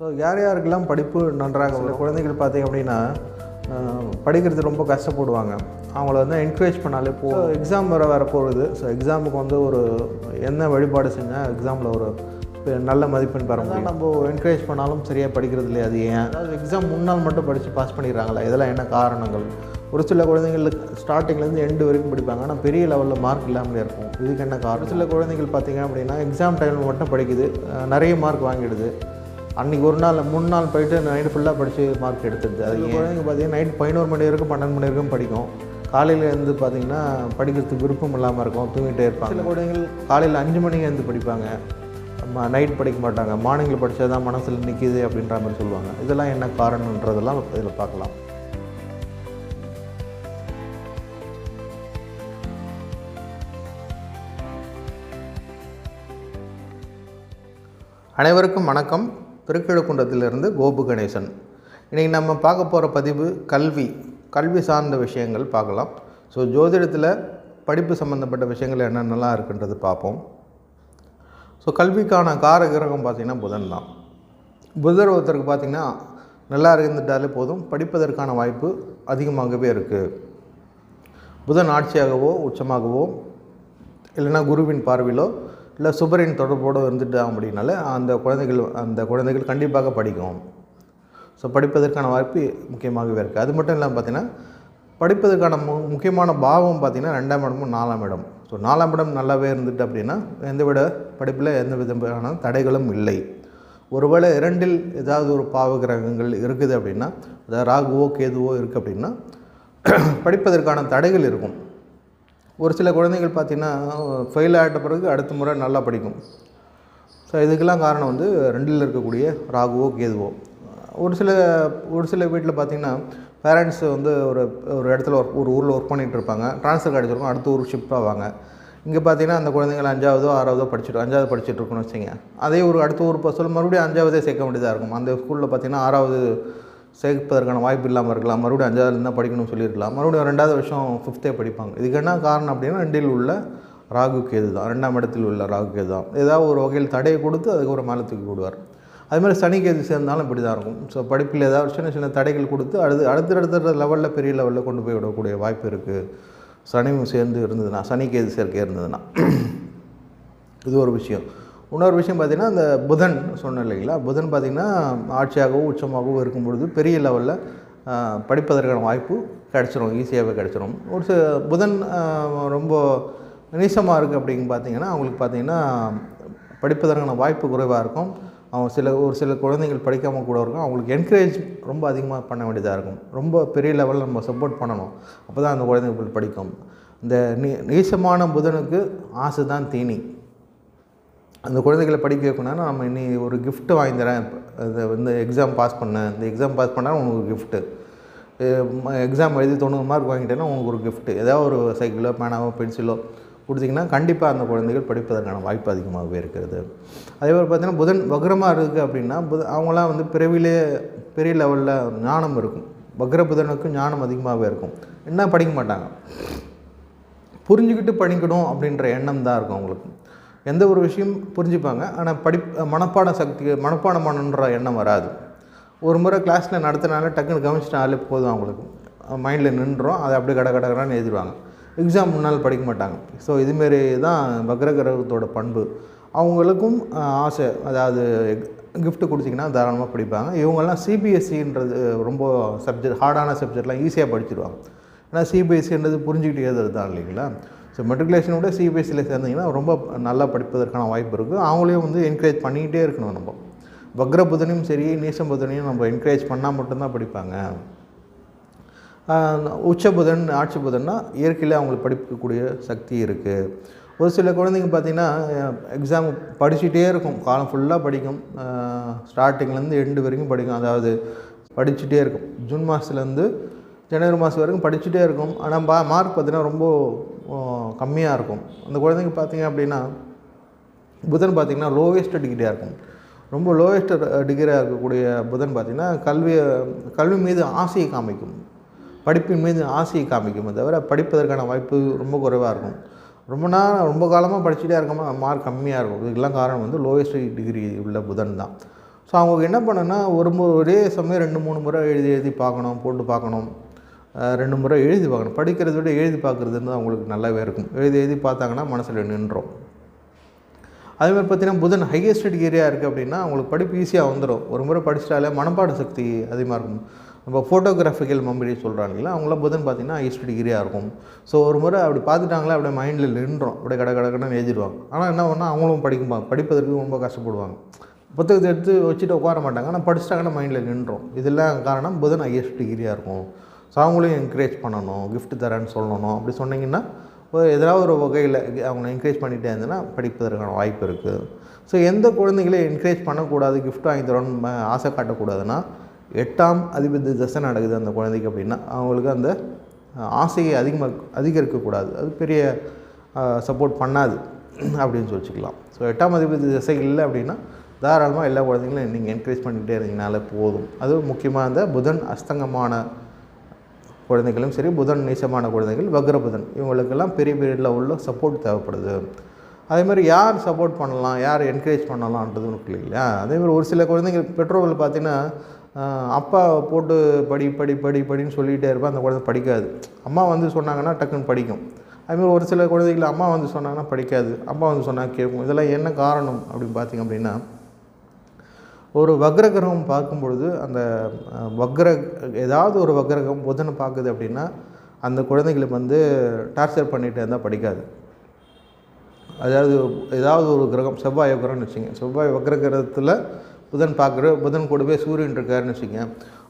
So யார் யாருக்கெல்லாம் படிப்பு நன்றாக வரும்? குழந்தைகள் பார்த்தீங்க அப்படின்னா படிக்கிறது ரொம்ப கஷ்டப்படுவாங்க. அவங்கள வந்து என்கரேஜ் பண்ணாலே போ எக்ஸாம் வர வர போகுது. ஸோ எக்ஸாமுக்கு வந்து ஒரு என்ன வழிபாடு செஞ்சால் எக்ஸாமில் ஒரு நல்ல மதிப்பெண் பெற முடியும். நம்ம என்கரேஜ் பண்ணாலும் சரியாக படிக்கிறது இல்லையா? அது ஏன்? அதாவது எக்ஸாம் முன்னாள் மட்டும் படித்து பாஸ் பண்ணிடுறாங்களா? இதெல்லாம் என்ன காரணங்கள்? ஒரு சில குழந்தைங்களுக்கு ஸ்டார்டிங்லேருந்து எண்டு வரைக்கும் படிப்பாங்க. ஆனால் பெரிய லெவலில் மார்க் இல்லாமலே இருக்கும். இதுக்கு என்ன காரணம்? சில குழந்தைகள் பார்த்தீங்க அப்படின்னா எக்ஸாம் டைமில் மட்டும் படிக்குது. நிறைய மார்க் வாங்கிடுது. அன்றைக்கி ஒரு நாள் மூணு நாள் போயிட்டு நைட்டு ஃபுல்லாக படித்து மார்க் எடுத்துடுது அது குழந்தைங்க பார்த்தீங்கன்னா நைட் பதினோரு மணி வரைக்கும் பன்னெண்டு மணி வரைக்கும் படிக்கும். காலையில் இருந்து பார்த்தீங்கன்னா படிக்கிறதுக்கு விருப்பம் இல்லாமல் இருக்கும் தூங்கிட்டே இருப்பாங்க. சில குழந்தைகள் காலையில் அஞ்சு மணிக்கு இருந்து படிப்பாங்க. நைட் படிக்க மாட்டாங்க. மார்னிங்கில் படித்தா தான் மனசில் நிற்கிது அப்படின்ற மாதிரி சொல்லுவாங்க. இதெல்லாம் என்ன காரணன்றதெல்லாம் இதில் பார்க்கலாம். அனைவருக்கும் வணக்கம். திருக்கிழக்குன்றத்திலிருந்து கோபு கணேசன் இன்றைக்கி நம்ம பார்க்க போகிற பதிவு கல்வி கல்வி சார்ந்த விஷயங்கள் பார்க்கலாம். ஸோ ஜோதிடத்தில் படிப்பு சம்மந்தப்பட்ட விஷயங்கள் என்னென்னலாம் இருக்குன்றது பார்ப்போம். ஸோ கல்விக்கான கார கிரகம் பார்த்திங்கன்னா புதன் தான். புதர் ஒருத்தருக்கு பார்த்திங்கன்னா நல்லா இருந்துட்டாலே போதும் படிப்பதற்கான வாய்ப்பு அதிகமாகவே இருக்குது புதன் ஆட்சியாகவோ உச்சமாகவோ இல்லைன்னா குருவின் பார்வையிலோ இல்லை சுபரின் தொடர்போடு இருந்துட்டாங்க அப்படின்னால அந்த குழந்தைகள் அந்த குழந்தைகள் கண்டிப்பாக படிக்கும். ஸோ படிப்பதற்கான வாய்ப்பு முக்கியமாகவே இருக்குது அது மட்டும் இல்லாமல் பார்த்தீங்கன்னா படிப்பதற்கான மு முக்கியமான பாவம் பார்த்திங்கன்னா ரெண்டாம் இடமும் நாலாம் இடம். ஸோ நாலாம் இடம் நல்லாவே இருந்துட்டு அப்படின்னா எந்த விட படிப்பில் எந்த விதமான தடைகளும் இல்லை. ஒருவேளை இரண்டில் ஏதாவது ஒரு பாவ கிரகங்கள் இருக்குது அப்படின்னா அதாவது ராகுவோ கேதுவோ இருக்குது அப்படின்னா படிப்பதற்கான தடைகள் இருக்கும். ஒரு சில குழந்தைகள் பார்த்திங்கன்னா ஃபெயில் ஆகிட்ட பிறகு அடுத்த முறை நல்லா படிக்கும். ஸோ இதுக்கெல்லாம் காரணம் வந்து ரெண்டில் இருக்கக்கூடிய ராகுவோ கேதுவோ. ஒரு சில ஒரு சில வீட்டில் பார்த்திங்கன்னா பேரண்ட்ஸ் வந்து ஒரு ஒரு இடத்துல ஒர்க் ஒரு ஊரில் ஒர்க் பண்ணிகிட்டு இருப்பாங்க. ட்ரான்ஸ்ஃபர் கிடச்சிருக்கும் அடுத்த ஊர் ஷிஃப்ட் ஆவாங்க. இங்கே பார்த்தீங்கன்னா அந்த குழந்தைகள் அஞ்சாவதோ ஆறாவதோ படிச்சுட்டு அஞ்சாவது படிச்சுட்டு இருக்குன்னு வச்சுங்க அதே ஒரு அடுத்த ஊர் இப்போ சொல்ல மறுபடியும் அஞ்சாவதே சேர்க்க வேண்டியதாக இருக்கும். அந்த ஸ்கூலில் பார்த்தீங்கன்னா ஆறாவது சேர்ப்பதற்கான வாய்ப்பு இல்லாமல் இருக்கலாம். மறுபடியும் அஞ்சாவது தான் படிக்கணும்னு சொல்லியிருக்கலாம். மறுபடியும் ரெண்டாவது வருஷம் ஃபிஃப்த்தே படிப்பாங்க. இதுக்கு என்ன காரணம் அப்படின்னா ரெண்டில் உள்ள ராகு கேது தான். ரெண்டாம் இடத்தில் உள்ள ராகு கேது தான். ஏதாவது ஒரு வகையில் தடையை கொடுத்து அதுக்கு ஒரு மேலே தூக்கி விடுவார் அதுமாதிரி சனி கேது சேர்ந்தாலும் இப்படி தான் இருக்கும். ஸோ படிப்பில் ஏதாவது சின்ன சின்ன தடைகள் கொடுத்து அடுத்து அடுத்தடுத்த லெவலில் பெரிய லெவலில் கொண்டு போய் விடக்கூடிய வாய்ப்பு இருக்குது சனியும் சேர்ந்து இருந்ததுன்னா சனி கேது சேர்க்கை இருந்ததுன்னா இது ஒரு விஷயம். இன்னொரு விஷயம் பார்த்திங்கன்னா அந்த புதன் சொன்னேன் இல்லைங்களா? புதன் பார்த்திங்கன்னா ஆட்சியாகவும் உச்சமாகவும் இருக்கும் பொழுது பெரிய லெவலில் படிப்பதற்கான வாய்ப்பு கிடச்சிரும் ஈஸியாகவே கிடச்சிரும். ஒரு சில புதன் ரொம்ப நீசமாக இருக்குது அப்படின்னு பார்த்தீங்கன்னா அவங்களுக்கு பார்த்திங்கன்னா படிப்பதற்கான வாய்ப்பு குறைவாக இருக்கும். அவங்க சில ஒரு சில குழந்தைகள் படிக்காமல் கூட இருக்கும். அவங்களுக்கு என்கரேஜ் ரொம்ப அதிகமாக பண்ண வேண்டியதாக இருக்கும். ரொம்ப பெரிய லெவலில் நம்ம சப்போர்ட் பண்ணணும். அப்போ தான் அந்த குழந்தைகள் படிக்கும். இந்த நீ நீசமான புதனுக்கு ஆசை தான் தீனி. அந்த குழந்தைகளை படிக்க வைக்கணும்னா நம்ம இன்னி ஒரு கிஃப்ட்டு வாங்கி தரேன் இந்த வந்து எக்ஸாம் பாஸ் பண்ணேன். இந்த எக்ஸாம் பாஸ் பண்ணால் உனக்கு கிஃப்ட்டு எக்ஸாம் எழுதி தொண்ணூறு மார்க் வாங்கிட்டேன்னா உனக்கு ஒரு கிஃப்ட்டு ஏதாவது ஒரு சைக்கிளோ பேனாவோ பென்சிலோ கொடுத்தீங்கன்னா கண்டிப்பாக அந்த குழந்தைகள் படிப்பதற்கான வாய்ப்பு அதிகமாகவே இருக்கிறது. அதே மாதிரி பார்த்தீங்கன்னா புதன் வக்ரமாக இருக்குது அப்படின்னா புத அவங்களாம் வந்து பிறவிலே பெரிய லெவலில் ஞானம் இருக்கும். வக்ர புதனுக்கும் ஞானம் அதிகமாகவே இருக்கும். என்ன படிக்க மாட்டாங்க? புரிஞ்சுக்கிட்டு படிக்கணும் அப்படின்ற எண்ணம் தான் இருக்கும் அவங்களுக்கு. எந்த ஒரு விஷயம் புரிஞ்சுப்பாங்க. ஆனால் படி மனப்பாட சக்தி மனப்பாடம் பண்ணணுன்ற எண்ணம் வராது. ஒரு முறை கிளாஸில் நடத்தினால டக்குன்னு கவனிச்சிட்டாலே போதும் அவங்களுக்கு. மைண்டில் நின்றோம் அதை அப்படியே கட கடகடான்னு எழுதிடுவாங்க. எக்ஸாம் முன்னால் படிக்க மாட்டாங்க. ஸோ இதுமாரி தான் வக்ர கிரகத்தோட பண்பு. அவங்களுக்கும் ஆசை. அதாவது கிஃப்ட்டு கொடுத்தீங்கன்னா தாராளமாக படிப்பாங்க. இவங்கெல்லாம் சிபிஎஸ்சின்றது ரொம்ப சப்ஜெக்ட் ஹார்டான சப்ஜெக்ட்லாம் ஈஸியாக படிச்சிருவாங்க. ஏன்னா சிபிஎஸ்சின்றது புரிஞ்சுக்கிட்டு எழுதுறது தான் இல்லைங்களா? ஸோ மெட்ரிகுலேஷனோட சிபிஎஸ்சியில் சேர்ந்தீங்கன்னா ரொம்ப நல்லா படிப்பதற்கான வாய்ப்பு இருக்குது அவங்களையும் வந்து என்கரேஜ் பண்ணிக்கிட்டே இருக்கணும் நம்ம. வக்ர புதனையும் சரி நீசம் புதனையும் நம்ம என்கரேஜ் பண்ணால் மட்டும்தான் படிப்பாங்க. உச்ச புதன் ஆட்சி புதன்னா இயற்கையிலே அவங்களுக்கு படிக்கக்கூடிய சக்தி இருக்குது ஒரு சில குழந்தைங்க பார்த்திங்கன்னா எக்ஸாம் படிச்சுட்டே இருக்கும். காலம் ஃபுல்லாக படிக்கும். ஸ்டார்டிங்லேருந்து எண்டு வரைக்கும் படிக்கும். அதாவது படிச்சுட்டே இருக்கும். ஜூன் மாதத்துலேருந்து ஜனவரி மாதம் வரைக்கும் படிச்சுட்டே இருக்கும். ஆனால் பா மார்க் பார்த்திங்கன்னா ரொம்ப கம்மியாக இருக்கும். அந்த குழந்தைங்க பார்த்திங்க அப்படின்னா புதன் பார்த்திங்கன்னா லோவஸ்ட் டிகிரியாக இருக்கும். ரொம்ப லோவஸ்ட் டிகிரியாக இருக்கக்கூடிய புதன் பார்த்திங்கன்னா கல்வி கல்வி மீது ஆசையை காமிக்கும். படிப்பின் மீது ஆசையை காமிக்குமே. தவிர படிப்பதற்கான வாய்ப்பு ரொம்ப குறைவாக இருக்கும். ரொம்ப நாள் ரொம்ப காலமாக படிச்சுட்டே இருக்கமா மார்க் கம்மியாக இருக்கும். இதுக்கெல்லாம் காரணம் வந்து லோவஸ்ட் டிகிரி உள்ள புதன் தான். ஸோ அவங்களுக்கு என்ன பண்ணுன்னா ஒரு ஒரே சமயம் ரெண்டு மூணு முறை எழுதி எழுதி பார்க்கணும் போட்டு பார்க்கணும். ரெண்டு முறை எழுதி பார்க்கணும். படிக்கிறத விட எழுதி பார்க்குறதுன்னு அவங்களுக்கு நல்லாவே இருக்கும். எழுதி எழுதி பார்த்தாங்கன்னா மனசில் நின்றோம். அதே மாதிரி பார்த்தீங்கன்னா புதன் ஹையஸ்ட் டிகிரியாக இருக்குது அப்படின்னா அவங்களுக்கு படிப்பு ஈஸியாக வந்துடும் ஒரு முறை படிச்சிட்டாலே மனப்பாட சக்தி அதிகமாக இருக்கும். நம்ம ஃபோட்டோகிராஃபிக்கல் மெமரி சொல்கிறாங்க அவங்களாம் புதன் பார்த்தீங்கன்னா ஹையஸ்ட் டிகிரியாக இருக்கும். ஸோ ஒரு முறை அப்படி பார்த்துட்டாங்களே அப்படியே மைண்டில் நின்றோம். அப்படியே கட கட எழுதிடுவாங்க ஆனால் என்ன பண்ணால் அவங்களும் படிக்கும்பாங்க படிப்பதற்கு ரொம்ப கஷ்டப்படுவாங்க. புத்தகத்தை எடுத்து வச்சுட்டு உட்கார மாட்டாங்க. ஆனால் படிச்சிட்டாங்கன்னா மைண்டில் நின்றோம். இதெல்லாம் காரணம் புதன் ஹையஸ்ட் டிகிரியாக இருக்கும். ஸோ அவங்களையும் என்கரேஜ் பண்ணணும் கிஃப்ட் தரேன்னு சொல்லணும். அப்படி சொன்னீங்கன்னா ஒரு ஏதாவது ஒரு வகையில் அவங்கள என்கரேஜ் பண்ணிகிட்டே இருந்ததுன்னா படிப்பதற்கான வாய்ப்பு இருக்குது ஸோ எந்த குழந்தைகளையும் என்கரேஜ் பண்ணக்கூடாது கிஃப்ட் வாங்கி தரோன்னு ஆசை காட்டக்கூடாதுன்னா எட்டாம் அதிபதி தசை நடக்குது அந்த குழந்தைக்கு அப்படின்னா அவங்களுக்கு அந்த ஆசையை அதிகமாக அதிகரிக்கக்கூடாது. அது பெரிய சப்போர்ட் பண்ணாது அப்படின்னு சொல்லிச்சுக்கலாம். ஸோ எட்டாம் அதிபதி திசை இல்லை அப்படின்னா தாராளமாக எல்லா குழந்தைங்களும் நீங்கள் என்கரேஜ் பண்ணிகிட்டே இருந்தீங்கனாலே போதும். அதுவும் முக்கியமாக அந்த புதன் அஸ்தங்கமான குழந்தைகளும் சரி புதன் நீசமான குழந்தைகள் வக்ர புதன் இவங்களுக்கெல்லாம் பெரிய பீரியடில் உள்ள சப்போர்ட் தேவைப்படுது. அதே மாதிரி யார் சப்போர்ட் பண்ணலாம் யார் என்கரேஜ் பண்ணலான்றது இருக்கு இல்லையா? அதே மாதிரி ஒரு சில குழந்தைங்க பெற்றோர்கள் பார்த்தீங்கன்னா அப்பா போட்டு படி படி படி படின்னு சொல்லிகிட்டே இருப்பேன் அந்த குழந்தை படிக்காது. அம்மா வந்து சொன்னாங்கன்னா டக்குன்னு படிக்கும். அதுமாதிரி ஒரு சில குழந்தைகள் அம்மா வந்து சொன்னாங்கன்னா படிக்காது. அப்பா வந்து சொன்னால் கேட்கும் இதெல்லாம் என்ன காரணம் அப்படின்னு பார்த்தீங்க அப்படின்னா ஒரு வக்ரகிரகம் பார்க்கும் பொழுது அந்த வக்ர ஏதாவது ஒரு வக்ரகம் புதனை பார்க்குது அப்படின்னா அந்த குழந்தைகளுக்கு வந்து டார்ச்சர் பண்ணிகிட்டே இருந்தால் படிக்காது. அதாவது ஏதாவது ஒரு கிரகம் செவ்வாய் கிரகம்னு வச்சுங்க செவ்வாய் வக்ர கிரகத்தில் புதன் பார்க்குற புதன் கூடவே சூரியன் இருக்காருன்னு வச்சுங்க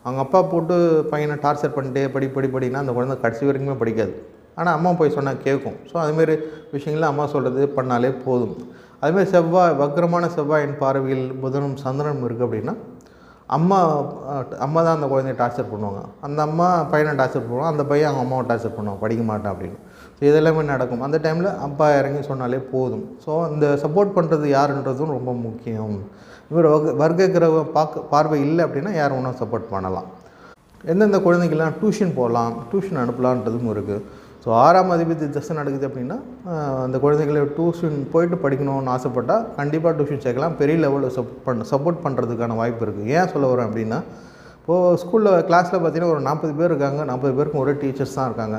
அவங்க அப்பா போட்டு பையனை டார்ச்சர் பண்ணிட்டே படி படி படினா அந்த குழந்தை கடைசி வரைக்குமே படிக்காது. ஆனால் அம்மா போய் சொன்னால் கேட்கும் ஸோ அதுமாரி விஷயங்கள்லாம் அம்மா சொல்கிறது பண்ணாலே போதும். அதுமாரி செவ்வாய் வக்ரமான செவ்வாயின் பார்வையில் புதனும் சந்திரனும் இருக்குது அப்படின்னா அம்மா அம்மா தான் அந்த குழந்தைய டார்ச்சர் பண்ணுவாங்க. அந்த அம்மா பையனை டார்ச்சர் பண்ணுவாங்க. அந்த பையன் அவங்க அம்மாவை டார்ச்சர் பண்ணுவாங்க படிக்க மாட்டான் அப்படின்னு. ஸோ இதெல்லாமே நடக்கும். அந்த டைமில் அப்பா இறங்கி சொன்னாலே போதும். ஸோ இந்த சப்போர்ட் பண்ணுறது யாருன்றதும் ரொம்ப முக்கியம். இவர் வர்க்க வர்க்க கிரகம் பார்க்க பார்வை இல்லை அப்படின்னா யார் ஒன்றும் சப்போர்ட் பண்ணலாம். எந்தெந்த குழந்தைங்கள்லாம் டியூஷன் போகலாம் டியூஷன் அனுப்பலான்றதும் இருக்குது ஸோ ஆறாம் அதிபதி தசை நடக்குது அப்படின்னா அந்த குழந்தைகளை டியூஷன் போயிட்டு படிக்கணும்னு ஆசைப்பட்டால் கண்டிப்பாக டியூஷன் சேர்க்கலாம். பெரிய லெவலில் சப் பண்ண சப்போர்ட் பண்ணுறதுக்கான வாய்ப்பு இருக்குது ஏன் சொல்ல வரேன் அப்படின்னா இப்போது ஸ்கூலில் கிளாஸில் பார்த்தீங்கன்னா ஒரு நாற்பது பேர் இருக்காங்க. நாற்பது பேருக்கும் ஒரே டீச்சர்ஸ் தான் இருக்காங்க.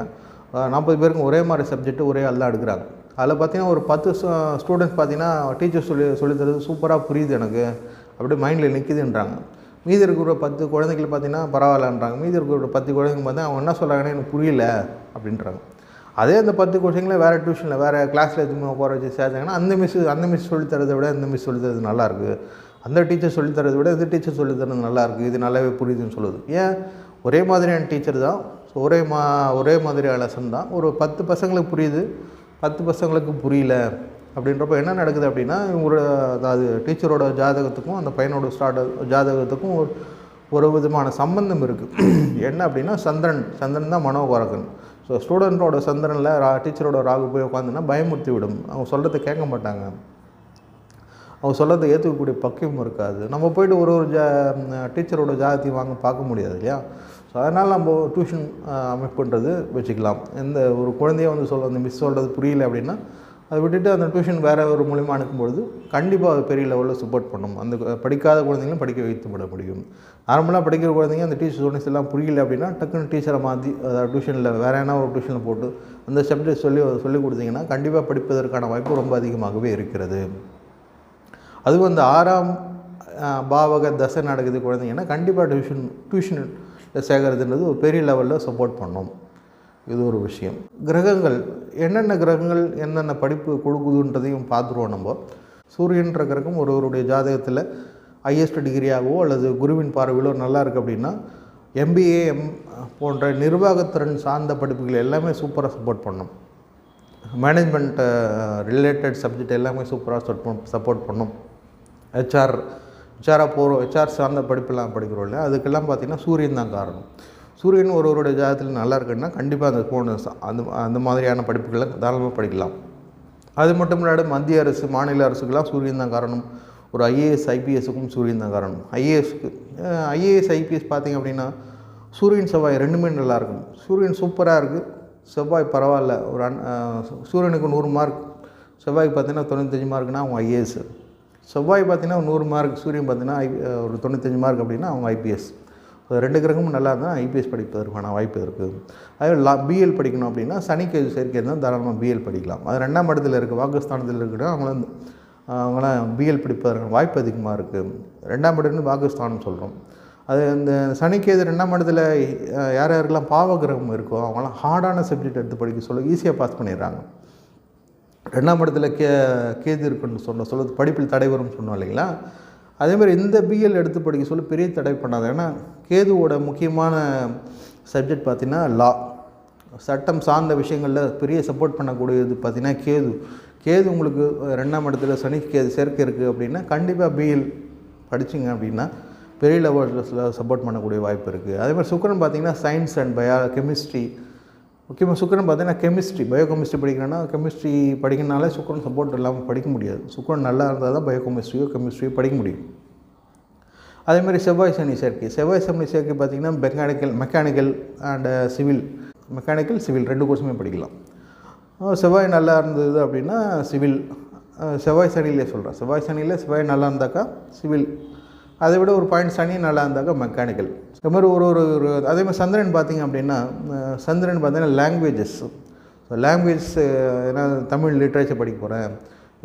நாற்பது பேருக்கும் ஒரே மாதிரி சப்ஜெக்ட் ஒரே ஆள் தான் எடுக்கிறாங்க. அதில் பார்த்தீங்கன்னா ஒரு பத்து ஸ்டூடெண்ட்ஸ் பார்த்தீங்கன்னா டீச்சர் சொல்லி சொல்லித் தரது சூப்பராக புரியுது எனக்கு. அப்படியே மைண்டில் நிற்கிதுன்றாங்க மீதி இருக்கிற பத்து குழந்தைகள் பார்த்தீங்கன்னா பரவாயில்லன்றாங்க. மீதி இருக்கிற பத்து குழந்தைங்க பார்த்தா அவங்க என்ன சொல்கிறாங்கன்னு எனக்கு புரியல அப்படின்றாங்க. அதே அந்த பத்து குழந்தைங்கள வேறு டியூஷனில் வேறு கிளாஸில் எதுவுமே உட்கார வச்சு சேர்த்தாங்கன்னா அந்த மிஸ் அந்த மிஸ் சொல்லித்தரதை விட இந்த மிஸ் சொல்லித்தரது நல்லாயிருக்கு அந்த டீச்சர் சொல்லித் தரதை விட இந்த டீச்சர் சொல்லித் தரது இது நல்லாவே புரியுதுன்னு சொல்லுது. ஏன்? ஒரே மாதிரியான டீச்சர் தான். ஸோ ஒரே மா ஒரே மாதிரியான லெசன் தான். ஒரு பத்து பசங்களுக்கு புரியுது. பத்து பசங்களுக்கு புரியல. அப்படின்றப்ப என்ன நடக்குது அப்படின்னா இவங்களோட அதாவது டீச்சரோட ஜாதகத்துக்கும் அந்த பையனோட ஸ்டார்ட் ஜாதகத்துக்கும் ஒரு ஒரு விதமான சம்பந்தம் இருக்குது என்ன அப்படின்னா சந்திரன். சந்திரன் தான் மனோகரகன். ஸோ ஸ்டூடெண்ட்டோட சந்திரனில் ரா டீச்சரோட ராகு போய் உட்காந்துன்னா பயமுறுத்தி விடும் அவங்க சொல்கிறத கேட்க மாட்டாங்க. அவங்க சொல்கிறத ஏற்றுக்கக்கூடிய பக்குவம் இருக்காது. நம்ம போயிட்டு ஒரு ஒரு ஜா டீச்சரோட ஜாதத்தையும் வாங்க பார்க்க முடியாது இல்லையா? ஸோ அதனால் நம்ம டியூஷன் அமைப்புன்றது வச்சுக்கலாம். எந்த ஒரு குழந்தைய வந்து சொல்ல அந்த மிஸ் சொல்கிறது புரியல அப்படின்னா அதை விட்டுட்டு அந்த டியூஷன் வேறு ஒரு மூலிமா அனுப்பும்பொழுது கண்டிப்பாக அது பெரிய லெவலில் சப்போர்ட் பண்ணும். அந்த படிக்காத குழந்தைங்களும் படிக்க வைத்து விட முடியும். நார்மலாக படிக்கிற குழந்தைங்க அந்த டீச்சர் ஸ்டூடெண்ட்ஸ் எல்லாம் புரியல அப்படின்னா டக்குன்னு டீச்சரை மாற்றி அதாவது டியூஷனில் வேறு என்ன ஒரு டியூஷனில் போட்டு அந்த சப்ஜெக்ட் சொல்லி சொல்லி கொடுத்தீங்கன்னா கண்டிப்பாக படிப்பதற்கான வாய்ப்பு ரொம்ப அதிகமாகவே இருக்கிறது. அதுவும் அந்த ஆறாம் பாவக தசை நடக்குது குழந்தைங்கன்னா கண்டிப்பாக டியூஷன் டியூஷன் சேர்க்கறதுன்றது ஒரு பெரிய லெவலில் சப்போர்ட் பண்ணும். இது ஒரு விஷயம். கிரகங்கள் என்னென்ன கிரகங்கள் என்னென்ன படிப்பு கொடுக்குதுன்றதையும் பார்த்துருவோம் நம்ம. சூரியன்ற கிரகம் ஒருவருடைய ஜாதகத்தில் ஹையஸ்ட் டிகிரியாகவோ அல்லது குருவின் பார்வையிலோ நல்லா இருக்குது அப்படின்னா எம்பிஏ எம் போன்ற நிர்வாகத்திறன் சார்ந்த படிப்புகள் எல்லாமே சூப்பராக சப்போர்ட் பண்ணும். மேனேஜ்மெண்ட்டு ரிலேட்டட் சப்ஜெக்ட் எல்லாமே சூப்பராக சப்போர்ட் பண்ணும். ஹெச்ஆர் ஹெச்ஆராக போகிறோம் ஹெச்ஆர் சார்ந்த படிப்பெல்லாம் படிக்கிறோம் இல்லையா? அதுக்கெல்லாம் பார்த்திங்கன்னா சூரியன் தான் காரணம். சூரியன் ஒருவருடைய ஜாதகத்தில் நல்லா இருக்குன்னா கண்டிப்பாக அந்த போன அந்த அந்த மாதிரியான படிப்புகளை தாராளமாக படிக்கலாம். அது மட்டும் இல்லாத மத்திய அரசு மாநில அரசுக்கெல்லாம் சூரியன் தான் காரணம். ஒரு ஐஏஎஸ் ஐபிஎஸ்க்கும் சூரியன் தான் காரணம். ஐஏஎஸ்க்கு ஐஏஎஸ் ஐபிஎஸ் பார்த்தீங்க அப்படின்னா சூரியன் செவ்வாய் ரெண்டுமே நல்லாயிருக்கும் சூரியன் சூப்பராக இருக்குது செவ்வாய் பரவாயில்ல. ஒரு அன் சூரியனுக்கு நூறு மார்க் செவ்வாய்க்கு பார்த்தீங்கன்னா தொண்ணூத்தஞ்சு மார்க்னா அவங்க ஐஏஎஸ் செவ்வாய் பார்த்தீங்கன்னா நூறு மார்க் சூரியன் பார்த்தீங்கன்னா ஐ ஒரு தொண்ணூத்தஞ்சு மார்க் அப்படின்னா அவங்க ஐபிஎஸ் ரெண்டு கிரகமும் நல்லா இருந்தால் ஐபிஎஸ் படிப்பதற்கான வாய்ப்பு இருக்குது. அதே லா பிஎல் படிக்கணும் அப்படின்னா சனிக்கு சேர்க்கை இருந்தால் தாராளமாக பிஎல் படிக்கலாம். அது ரெண்டாம் இடத்துல இருக்குது வாக்குஸ்தானத்தில் இருக்கிற அவங்களாம் அவங்களாம் பிஎல் படிப்பதற்கான வாய்ப்பு அதிகமாக இருக்குது ரெண்டாம் இடம்னு வாக்குஸ்தானம் சொல்கிறோம் அது இந்த சனிக்கேது ரெண்டாம் இடத்துல யார் யாருக்கெல்லாம் பாவ கிரகம் இருக்கோ அவங்களாம் ஹார்டான சப்ஜெக்ட் எடுத்து படிக்க சொல்ல ஈஸியாக பாஸ் பண்ணிடுறாங்க. ரெண்டாம் இடத்துல கே கேது இருக்குன்னு சொன்ன சொல்ல படிப்பில் தடை வரும்னு சொன்னோம் இல்லைங்களா? அதே மாதிரி இந்த பிஎல் எடுத்து படிக்க சொல்ல பெரிய தடை பண்ணாது ஏன்னா கேதுவோட முக்கியமான சப்ஜெக்ட் பார்த்திங்கன்னா லா. சட்டம் சார்ந்த விஷயங்களில் பெரிய சப்போர்ட் பண்ணக்கூடியது பார்த்திங்கன்னா கேது. கேது உங்களுக்கு ரெண்டாம் இடத்துல சனி கேது சேர்க்கை இருக்குது அப்படின்னா கண்டிப்பாக பிஎல் படிச்சிங்க அப்படின்னா பெரிய லெவல்ஸில் சப்போர்ட் பண்ணக்கூடிய வாய்ப்பு இருக்குது அதே மாதிரி சுக்கரன் பார்த்திங்கன்னா சயின்ஸ் அண்ட் பயா கெமிஸ்ட்ரி முக்கியமாக சுக்கரன் பார்த்தீங்கன்னா கெமிஸ்ட்ரி பயோ கெமிஸ்ட்ரி படிக்கிறேன்னா கெமிஸ்ட்ரி படிக்கிறனாலே சுக்கரன் சப்போர்ட் இல்லாமல் படிக்க முடியாது. சுக்கரன் நல்லா இருந்தால் தான் பயோ கெமிஸ்ட்ரியோ கெமிஸ்ட்ரியோ படிக்க முடியும். அதே மாதிரி செவ்வாய் சனி சேர்க்கை. செவ்வாய் சனி சேர்க்கை பார்த்திங்கன்னா mechanical mechanical and civil mechanical civil ரெண்டு கோர்ஸுமே படிக்கலாம். செவ்வாய் நல்லா இருந்தது அப்படின்னா சிவில் செவ்வாய் சனியிலே சொல்கிறேன் செவ்வாய் சனியில் செவ்வாய் நல்லா இருந்தாக்கா சிவில் அதை விட ஒரு பாயிண்ட் சனி நல்லா இருந்தாக்கா மெக்கானிக்கல் இது மாதிரி ஒரு ஒரு ஒரு அதே மாதிரி சந்திரன் பார்த்திங்க அப்படின்னா சந்திரன் பார்த்தீங்கன்னா லாங்குவேஜஸ் ஸோ லாங்குவேஜ் ஏன்னா தமிழ் லிட்ரேச்சர் படிக்க போகிறேன்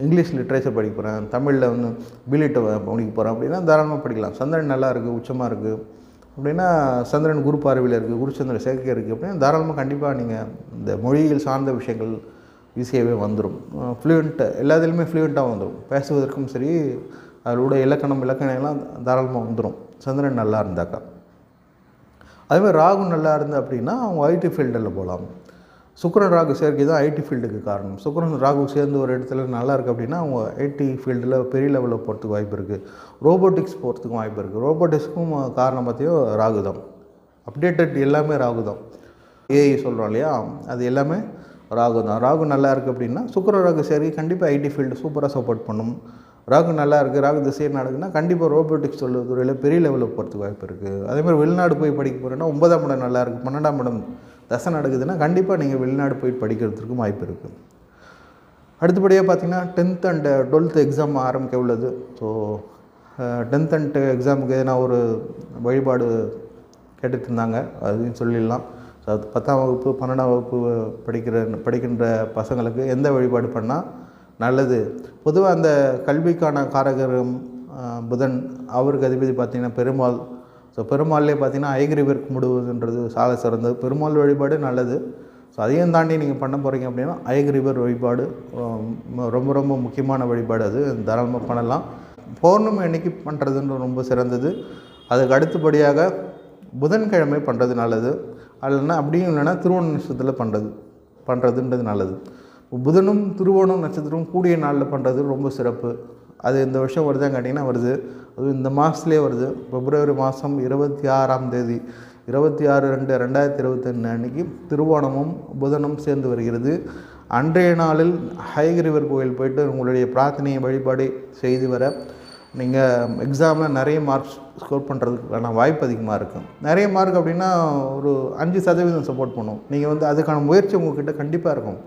இங்கிலீஷ் லிட்ரேச்சர் படிக்க போகிறேன் தமிழில் வந்து பிலிட்டை படிக்க போகிறேன் அப்படின்னா தாராளமாக படிக்கலாம். சந்திரன் நல்லா இருக்குது உச்சமாக இருக்குது அப்படின்னா சந்திரன் குரு பார்வையில் இருக்குது குருச்சந்திர சேர்க்கை இருக்குது அப்படின்னா தாராளமாக கண்டிப்பாக நீங்கள் இந்த மொழியில் சார்ந்த விஷயங்கள் ஈஸியாகவே வந்துடும். ஃப்ளூயண்ட்டு எல்லாத்துலேயுமே ஃப்ளூயண்ட்டாக வந்துடும். பேசுவதற்கும் சரி அதோட இலக்கணம் இலக்கணம் தாராளமாக வந்துடும். சந்திரன் நல்லா இருந்தாக்கா. அதே மாதிரி ராகு நல்லா இருந்து அப்படின்னா அவங்க ஐடி ஃபீல்டில் போகலாம். சுக்கரன் ராகு சேர்க்கை தான் ஐடி ஃபீல்டுக்கு காரணம். சுக்கரன் ராகு சேர்ந்து ஒரு இடத்துல நல்லா இருக்குது அப்படின்னா அவங்க ஐடி ஃபீல்டில் பெரிய லெவலில் போகிறதுக்கு வாய்ப்பு இருக்குது ரோபோட்டிக்ஸ் போகிறதுக்கும் வாய்ப்பு இருக்குது ரோபோட்டிக்ஸ்க்கும் காரணம் பார்த்தியோ ராகு தான். அப்டேட்டட் எல்லாமே ராகு தான். ஏஐ சொல்கிறோம் இல்லையா? அது எல்லாமே ராகு தான். ராகு நல்லா இருக்குது அப்படின்னா சுக்கர ராகு சேர்க்கை கண்டிப்பாக ஐடி ஃபீல்டு சூப்பராக சப்போர்ட் பண்ணும். ராகு நல்லா இருக்குது ராகு திசையை நடக்குதுன்னா கண்டிப்பாக ரோபோட்டிக்ஸ் தொழில் துறையில் பெரிய லெவலில் போகிறதுக்கு வாய்ப்பு இருக்குது அதே மாதிரி வெளிநாடு போய் படிக்க போகிறேன்னா ஒன்பதாம் இடம் நல்லா இருக்குது பன்னெண்டாம் இடம் தசை நடக்குதுன்னா கண்டிப்பாக நீங்கள் வெளிநாடு போய் படிக்கிறதுக்கும் வாய்ப்பு இருக்குது அடுத்தபடியாக பார்த்தீங்கன்னா டென்த் அண்டு டுவெல்த் எக்ஸாம் ஆரம்பிக்க உள்ளது. ஸோ டென்த் அண்ட் எக்ஸாமுக்கு எதனா ஒரு வழிபாடு கேட்டுட்டு இருந்தாங்க அதையும் சொல்லிடலாம். ஸோ அது பத்தாம் வகுப்பு பன்னெண்டாம் வகுப்பு படிக்கிற படிக்கின்ற பசங்களுக்கு எந்த வழிபாடு பண்ணால் நல்லது? பொதுவாக அந்த கல்விக்கான காரகரும் புதன் அவருக்கு அதிபதி பார்த்திங்கன்னா பெருமாள் ஸோ பெருமாள்லேயே பார்த்தீங்கன்னா ஐகிரிவர் கும்பிடுவதுன்றது சால சிறந்தது. பெருமாள் வழிபாடு நல்லது. ஸோ அதையும் தாண்டி நீங்கள் பண்ண போகிறீங்க அப்படின்னா ஐகிரிவர் வழிபாடு ரொம்ப- ரொம்ப முக்கியமான வழிபாடு அது. தாராளமாக பண்ணலாம். பௌர்ணமி அன்னைக்கு பண்ணுறதுன்னு ரொம்ப சிறந்தது. அதுக்கு அடுத்தபடியாக புதன்கிழமை பண்ணுறது நல்லது. இல்லைன்னா அப்படியும் இல்லைன்னா திருவோண நட்சத்திரத்தில் பண்ணுறது பண்ணுறதுன்றது நல்லது. புதனும் திருவோணம் நட்சத்திரமும் கூடிய நாளில் பண்ணுறது ரொம்ப சிறப்பு. அது இந்த வருஷம் வருதான் கேட்டிங்கன்னா வருது. அதுவும் இந்த மாதத்துலேயே வருது. பிப்ரவரி மாதம் இருபத்தி ஆறாம் தேதி இருபத்தி ஆறு ரெண்டு ரெண்டாயிரத்தி இருபத்தொன்று அன்னைக்கு திருவோணமும் புதனும் சேர்ந்து வருகிறது. அன்றைய நாளில் ஹைகிரிவர் கோயில் போயிட்டு உங்களுடைய பிரார்த்தனையை வழிபாடு செய்து வர நீங்கள் எக்ஸாமில் நிறைய மார்க்ஸ் ஸ்கோர் பண்ணுறதுக்கான வாய்ப்பு அதிகமாக இருக்கும் நிறைய மார்க் அப்படின்னா ஒரு அஞ்சு சதவீதம் சப்போர்ட் பண்ணும். நீங்கள் வந்து அதுக்கான முயற்சி உங்கள்கிட்ட கண்டிப்பாக இருக்கும்.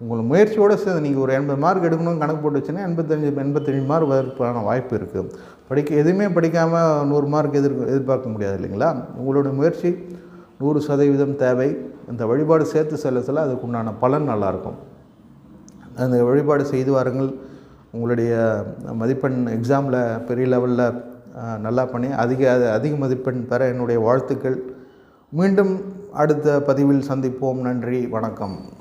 உங்கள் முயற்சியோடு சேர்ந்து நீங்கள் ஒரு எண்பது மார்க் எடுக்கணும்னு கணக்கு போட்டு வச்சுன்னா எண்பத்தஞ்சு எண்பத்தஞ்சு மார்க் வரதுக்கான வாய்ப்பு இருக்குது படிக்க எதுவுமே படிக்காமல் நூறு மார்க் எதிர் எதிர்பார்க்க முடியாது இல்லைங்களா? உங்களோட முயற்சி நூறு சதவீதம் தேவை. இந்த வழிபாடு சேர்த்து செல்ல செல்ல அதுக்குண்டான பலன் நல்லாயிருக்கும். அந்த வழிபாடு செய்து வாருங்கள். உங்களுடைய மதிப்பெண் எக்ஸாமில் பெரிய லெவலில் நல்லா பண்ணி அதிக அதிக மதிப்பெண் பெற என்னுடைய வாழ்த்துக்கள். மீண்டும் அடுத்த பதிவில் சந்திப்போம். நன்றி. வணக்கம்.